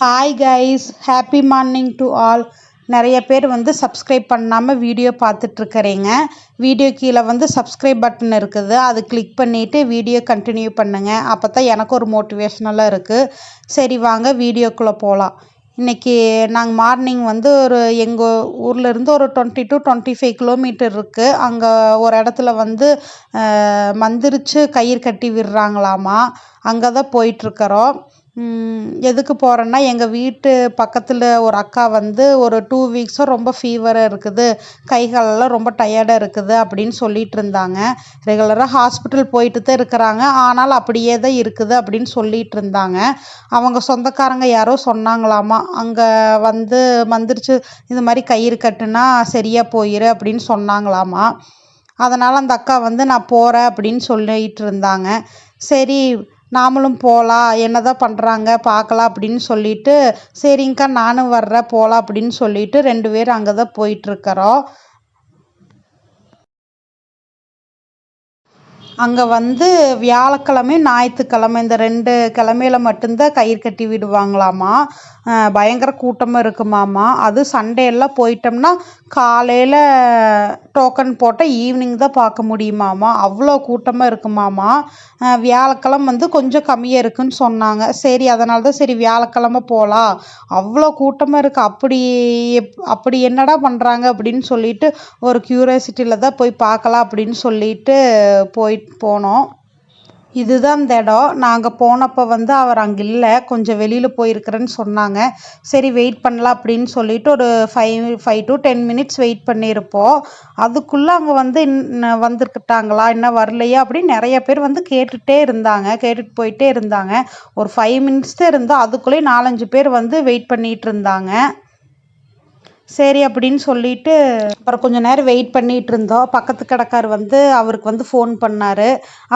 Hi guys happy morning to all நிறைய பேர் வந்து சப்ஸ்கிரைப் பண்ணாமல் வீடியோ பார்த்துட்ருக்கறீங்க வீடியோ கீழே வந்து சப்ஸ்கிரைப் பட்டன் இருக்குது. அது கிளிக் பண்ணிவிட்டு வீடியோ கண்டினியூ பண்ணுங்கள் அப்போ தான் எனக்கு ஒரு மோட்டிவேஷ்னலாக இருக்குது சரி வாங்க வீடியோக்குள்ளே போகலாம் இன்றைக்கி நாங்கள் மார்னிங் வந்து ஒரு எங்கள் ஊர்லேருந்து ஒரு twenty to twenty five kilometre இருக்குது அங்கே ஒரு இடத்துல வந்து மந்திரிச்சு கயிறு கட்டி விடுறாங்களாமா? அங்கே தான் போயிட்டுருக்குறோம் எதுக்கு போகிறேன்னா எங்கள் வீட்டு பக்கத்தில் ஒரு அக்கா வந்து ஒரு டூ வீக்ஸாக ரொம்ப ஃபீவராக இருக்குது கை காலெல்லாம் ரொம்ப டயர்டாக இருக்குது அப்படின்னு சொல்லிட்டு இருந்தாங்க. ரெகுலராக ஹாஸ்பிட்டல் போயிட்டு தான் இருக்கிறாங்க. ஆனால் அப்படியே தான் இருக்குது அப்படின்னு சொல்லிட்டு இருந்தாங்க. அவங்க சொந்தக்காரங்க யாரோ சொன்னாங்களாமா அங்கே வந்து வந்துருச்சு இது மாதிரி கயிறு கட்டுனா சரியாக போயிரு அப்படின்னு சொன்னாங்களாமா. அதனால் அந்த அக்கா வந்து நான் போகிறேன் அப்படின்னு சொல்லிட்டு இருந்தாங்க. சரி நாமளும் போகலாம் என்னதான் பண்ணுறாங்க பார்க்கலாம் அப்படின்னு சொல்லிட்டு சரிங்க்கா நானும் வர்றேன் போகலாம் அப்படின்னு சொல்லிட்டு ரெண்டு பேரும் அங்கே தான் போயிட்டுருக்குறோம். அங்கே வந்து வியாழக்கிழமை ஞாயிற்றுக்கிழமை இந்த ரெண்டு கிழமையில மட்டும்தான் கயிறு கட்டி விடுவாங்களாமா? பயங்கர கூட்டமாக இருக்குமாம்மா அது சண்டேலாம் போயிட்டோம்னா காலையில் டோக்கன் போட்டால் ஈவினிங் தான் பார்க்க முடியுமாம்மா அவ்வளோ கூட்டமாக இருக்குமாம்மா வியாழக்கிழமை வந்து கொஞ்சம் கம்மியாக இருக்குன்னு சொன்னாங்க. சரி அதனால தான் சரி வியாழக்கிழமை போகலாம் அவ்வளோ கூட்டமாக இருக்குது அப்படி எப் அப்படி என்னடா பண்ணுறாங்க அப்படின்னு சொல்லிட்டு ஒரு க்யூரியாசிட்டியில் தான் போய் பார்க்கலாம் அப்படின்னு சொல்லிட்டு போயிட்டு போனோம். இதுதான் இந்த இடம் நாங்கள் போனப்போ வந்து அவர் அங்கே இல்லை. கொஞ்சம் வெளியில் போயிருக்கிறேன்னு சொன்னாங்க. சரி வெயிட் பண்ணலாம் அப்படின்னு சொல்லிட்டு ஒரு five five to ten minutes wait பண்ணியிருப்போம். அதுக்குள்ளே அங்கே வந்து இன்ன- வந்திருக்கிட்டாங்களா? இன்னும் வரலையா? அப்படின்னு நிறைய பேர் வந்து கேட்டுகிட்டே இருந்தாங்க. கேட்டுட்டு போயிட்டே இருந்தாங்க. ஒரு ஃபைவ் மினிட்ஸ் தான் இருந்தோம். அதுக்குள்ளேயே நாலஞ்சு பேர் வந்து வெயிட் பண்ணிகிட்டு இருந்தாங்க. சரி அப்படின்னு சொல்லிட்டு அப்புறம் கொஞ்ச நேரம் வெயிட் பண்ணிட்டு இருந்தோம். பக்கத்து கடைக்கார் வந்து அவருக்கு வந்து ஃபோன் பண்ணார்.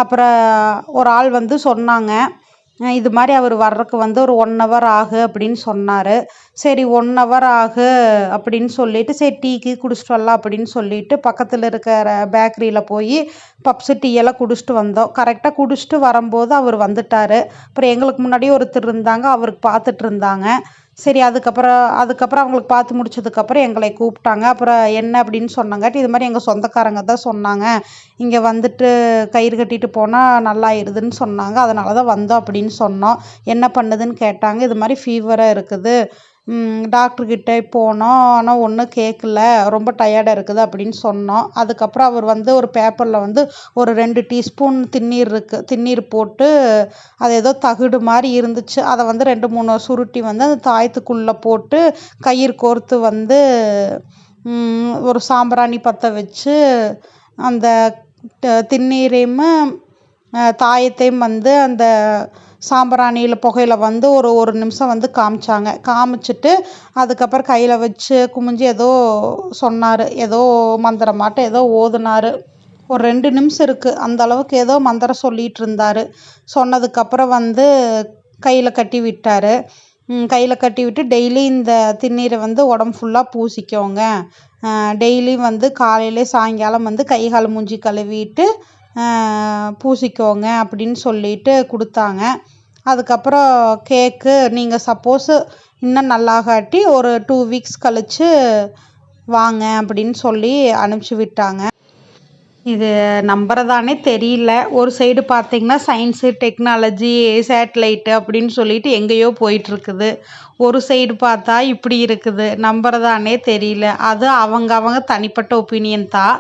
அப்புறம் ஒரு ஆள் வந்து சொன்னாங்க இது மாதிரி அவர் வர்றதுக்கு வந்து ஒரு ஒன் ஹவர் ஆகு அப்படின்னு சொன்னார். சரி ஒன் ஹவர் ஆகு அப்படின்னு சொல்லிட்டு சரி டீ கீ குடிச்சிட்டு வரலாம் அப்படின்னு சொல்லிட்டு பக்கத்தில் இருக்கிற பேக்கரியில் போய் பப்ஸு டீயெல்லாம் எல்லாம் குடிச்சிட்டு வந்தோம். கரெக்டாக குடிச்சிட்டு வரும்போது அவர் வந்துட்டார். அப்புறம் எங்களுக்கு முன்னாடியே ஒருத்தர் இருந்தாங்க அவருக்கு பார்த்துட்டு இருந்தாங்க. சரி அதுக்கப்புறம் அதுக்கப்புறம் அவங்களுக்கு பார்த்து முடிச்சதுக்கப்புறம் எங்களை கூப்பிட்டாங்க. அப்புறம் என்ன அப்படின்னு சொன்னாங்காட்டி இது மாதிரி எங்கள் சொந்தக்காரங்க தான் சொன்னாங்க. இங்கே வந்துட்டு கயிறு கட்டிட்டு போனால் நல்லாயிருதுன்னு சொன்னாங்க. அதனால தான் வந்தோம் அப்படின்னு சொன்னோம். என்ன பண்ணுதுன்னு கேட்டாங்க. இது மாதிரி ஃபீவராக இருக்குது. டாக்டர்கிட்ட போனோம். ஆனால் ஒன்றும் கேட்கல ரொம்ப டயர்டாக இருக்குது அப்படின்னு சொன்னோம். அதுக்கப்புறம் அவர் வந்து ஒரு பேப்பரில் வந்து ஒரு ரெண்டு டீஸ்பூன் திண்ணீர் இருக்குது திண்ணீர் போட்டு அது ஏதோ தகுடு மாதிரி இருந்துச்சு. அதை வந்து ரெண்டு மூணு சுருட்டி வந்து அந்த தாயத்துக்குள்ளே போட்டு கயிறு கோர்த்து வந்து ஒரு சாம்பிராணி பற்ற வச்சு அந்த திண்ணீரையும் தாயத்தையும் வந்து அந்த சாம்பிராணியில் புகையில் வந்து ஒரு ஒரு நிமிஷம் வந்து காமிச்சாங்க. காமிச்சிட்டு அதுக்கப்புறம் கையில் வச்சு குமிஞ்சு ஏதோ சொன்னார். ஏதோ மந்திரமாட்ட ஏதோ ஓதுனார். ஒரு ரெண்டு நிமிஷம் இருக்குது அந்த அளவுக்கு ஏதோ மந்திரம் சொல்லிகிட்டு இருந்தார். சொன்னதுக்கப்புறம் வந்து கையில் கட்டி விட்டார். கையில் கட்டி விட்டு டெய்லி இந்த திண்ணீரை வந்து உடம்பு ஃபுல்லாக பூசிக்கோங்க. டெய்லியும் வந்து காலையிலே சாயங்காலம் வந்து கை கால் மூஞ்சி கழுவிட்டு பூசிக்கோங்க அப்படின்னு சொல்லிட்டு கொடுத்தாங்க. அதுக்கப்புறம் கேக்கு நீங்கள் சப்போஸு இன்னும் நல்லாகாட்டி ஒரு டூ வீக்ஸ் கழித்து வாங்க அப்படின்னு சொல்லி அனுப்பிச்சி விட்டாங்க. இது நம்புறதானே தெரியல. ஒரு சைடு பார்த்தீங்கன்னா சயின்ஸு டெக்னாலஜி சேட்டலைட்டு அப்படின்னு சொல்லிட்டு எங்கேயோ போயிட்டுருக்குது. ஒரு சைடு பார்த்தா இப்படி இருக்குது. நம்புறதானே தெரியல. அது அவங்க அவங்க தனிப்பட்ட ஒப்பீனியன் தான்.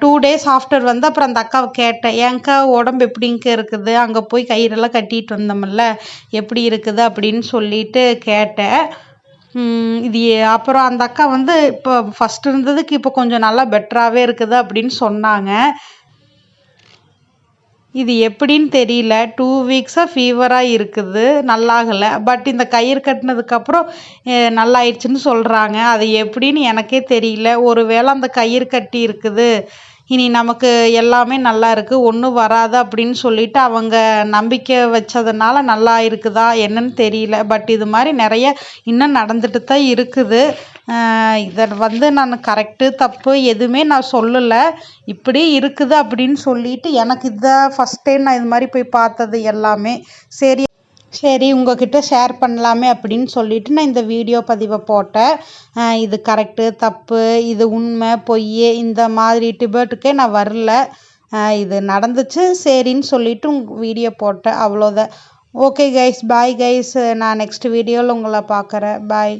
டூ டேஸ் ஆஃப்டர் வந்து அப்புறம் அந்த அக்காவை கேட்டேன். ஏங்க்கா உடம்பு எப்படிங்க இருக்குது? அங்கே போய் கயிறெல்லாம் கட்டிட்டு வந்தோம்ல. எப்படி இருக்குது? அப்படின்னு சொல்லிட்டு கேட்டேன். இது அப்புறம் அந்த அக்கா வந்து இப்போ ஃபஸ்ட் இருந்ததுக்கு இப்போ கொஞ்சம் நல்லா பெட்டராகவே இருக்குது அப்படின்னு சொன்னாங்க. இது எப்படின்னு தெரியல. டூ வீக்ஸாக ஃபீவராக இருக்குது. நல்லாகலை. பட் இந்த கயிறு கட்டினதுக்கப்புறம் நல்லாயிடுச்சுன்னு சொல்கிறாங்க அது எப்படின்னு எனக்கே தெரியல. ஒருவேளை அந்த கயிறு கட்டி இருக்குது. இனி நமக்கு எல்லாமே நல்லா இருக்குது ஒன்றும் வராது அப்படின்னு சொல்லிட்டு அவங்க நம்பிக்கை வச்சதுனால நல்லா இருக்குதா என்னன்னு தெரியல. பட் இது மாதிரி நிறைய இன்னும் நடந்துட்டு தான் இருக்குது. இதை வந்து நான் கரெக்டு தப்பு எதுவுமே நான் சொல்லலை. இப்படி இருக்குது அப்படின்னு சொல்லிட்டு எனக்கு இதான் ஃபஸ்ட் டைம் நான் இது மாதிரி போய் பார்த்தது எல்லாமே. சரி. சரி உங்ககிட்ட ஷேர் பண்ணலாமே அப்படின்னு சொல்லிட்டு நான் இந்த வீடியோ பதிவை போட்டேன். இது கரெக்டு தப்பு இது உண்மை பொய் இந்த மாதிரி டிபேட்டுக்கே நான் வரல. இது நடந்துச்சு சரின்னு சொல்லிட்டு உங்க வீடியோ போட்டேன் அவ்வளோதான் ஓகே கைஸ் பாய் கைஸ் நான் நெக்ஸ்ட் வீடியோவில் உங்களை பார்க்குறேன். பாய்